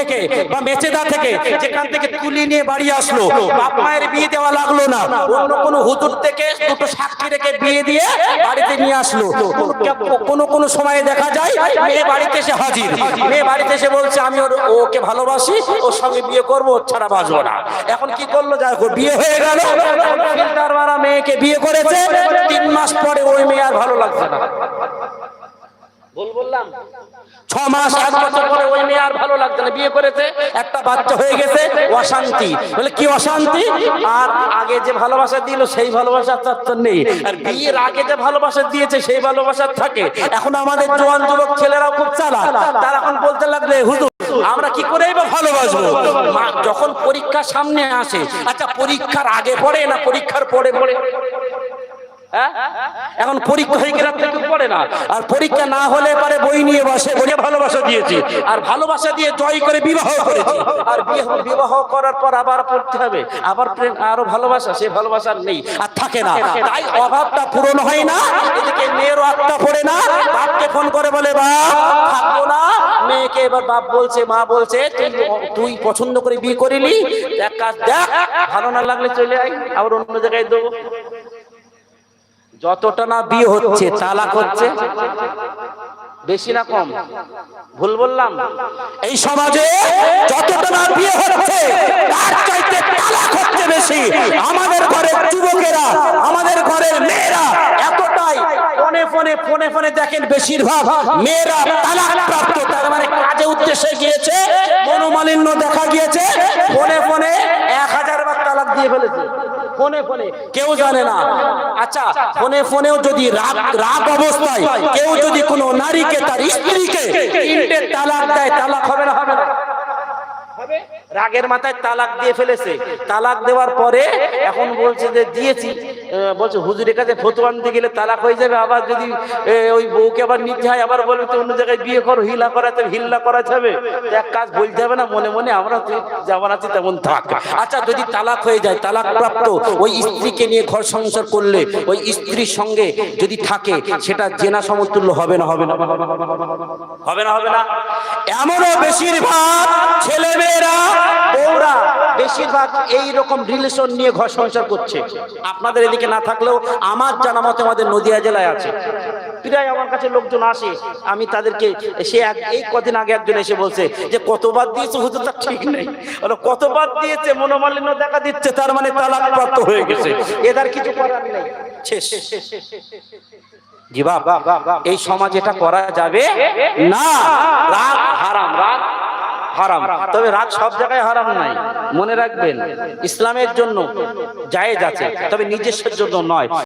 থেকে বা মেচেদা থেকে যেখান থেকে তুলি নিয়ে বাড়ি আসলো বাপ মায়ের বিয়ে দেওয়া লাগল না। অন্য কোনো হুজুর থেকে দুটো সাক্ষী রেখে বিয়ে দিয়ে বাড়িতে নিয়ে আসলো। কোনো কোনো সময়ে দেখা যায় মেয়ে বাড়িতে এসে হাজির। মেয়ে বাড়িতে এসে বলছে আমি ওর ওকে ভালোবাসি ওর সঙ্গে বিয়ে করব ছাড়া বাঁচবো না। এখন কি করল? যাই হোক, বিয়ে হয়ে গেল। মেয়েকে বিয়ে করেছে। তিন মাস পরে ওই মেয়ে আর ভালো লাগছে না। এখন আমাদের জোয়ান যুবক ছেলেরাও খুব চালাক। তারা এখন বলতে লাগলে, হুজুর, আমরা কি করে ভালোবাসবো? যখন পরীক্ষা সামনে আসে আচ্ছা পরীক্ষার আগে পড়ে না পরীক্ষার পরে পড়ে? এখন পরীক্ষা হয়ে গেলে কেউ পড়ে না। আর পরীক্ষা না হলে পরে বই নিয়ে বসে বলে ভালোবাসা দিয়েছি। আর ভালোবাসা দিয়ে জয় করে বিবাহ করেছি। আর বিবাহ করার পর আবার পড়তে হবে। আবার প্রেম আরও ভালোবাসা সে ভালোবাসা নেই। আর থাকে না। তাই অভাবটা পূরণ হয় না। এদিকে মেয়েরও আত্মা পড়ে না। বাপকে ফোন করে বলে বাপ থাকব না। মেয়েকে এবার বাপ বলছে মা বলছে তুই তুই পছন্দ করে বিয়ে করিলি। দেখ কাজ দেখ। ভালো না লাগলে চলে আয়। আবার অন্য জায়গায় দেবো। যতটা না বিয়ে হচ্ছে, তালাক হচ্ছে? বেশি না কম? ভুল বললাম? এই সমাজে যতটা না বিয়ে হচ্ছে, তার চাইতে তালাক হচ্ছে বেশি। আমাদের ঘরের যুবকেরা, আমাদের ঘরের মেয়েরা এতটাই ফোনে ফোনে ফোনে ফোনে দেখেন বেশিরভাগ মেয়েরা তালাক প্রাপ্ত। তার মানে কাজে উদ্দেশ্যে গিয়েছে, মনোমালিন্য দেখা গিয়েছে ফোনে ফোনে এক হাজার বার তালাক দিয়ে ফেলেছে ফোনে ফোনে। কেউ জানে না। আচ্ছা ফোনে ফোনেও যদি রাগ রাগ অবস্থায় কেউ যদি কোনো নারীকে তার স্ত্রীকে তিনটে তালাক দেয় তালাক হবে না? হবে না। রাগের মাথায় তালাক দিয়ে ফেলেছে। তালাক দেওয়ার পরে এখন বলছে যে দিয়েছি। বলছে, হুজুরের কাছে ফতোয়া আনতে গেলে তালাক হয়ে যাবে, আবার যদি ওই বউকে আবার নিতে হয়, আবার বলবে তো অন্য জায়গায় বিয়ে করো, হিলা করাতে, হিল্লা করা যাবে এক কাজ বলতে হবে না, মনে মনে আমরা যেমন আছি তেমন থাক। আচ্ছা যদি তালাক হয়ে যায় তালাক প্রাপ্ত ওই স্ত্রীকে নিয়ে ঘর সংসার করলে, ওই স্ত্রীর সঙ্গে যদি থাকে, সেটা জেনা সমতুল্য হবে না হবে না হবে না হবে না এমনও বেশিরভাগ ছেলে মেয়েরা বউরা বেশিরভাগ এই রকম রিলেশন নিয়ে ঘর সংসার করছে। আপনাদের এদিকে না থাকলেও আমার জানা মতে আমাদের নদিয়া জেলায় আছে। প্রায় আমার কাছে লোকজন আসে, আমি তাদেরকে সে এক- এই কদিন আগে একজন এসে বলছে যে, কতবার দিয়েছে হুজুর? তার ঠিক নেই। কতবার দিয়েছে? মনোমালিন্য দেখা দিচ্ছে, তার মানে তালাক প্রাপ্ত হয়ে গেছে। এদের কিছু করার নেই। শেষ। জি বাপ, এই সমাজ এটা করা যাবে না। রাগ হারাম, রাগ হারাম। তবে রাগ সব জায়গায় হারাম নাই। মনে রাখবেন, ইসলামের জন্য জায়েজ আছে, তবে নিজস্বের জন্য নয়।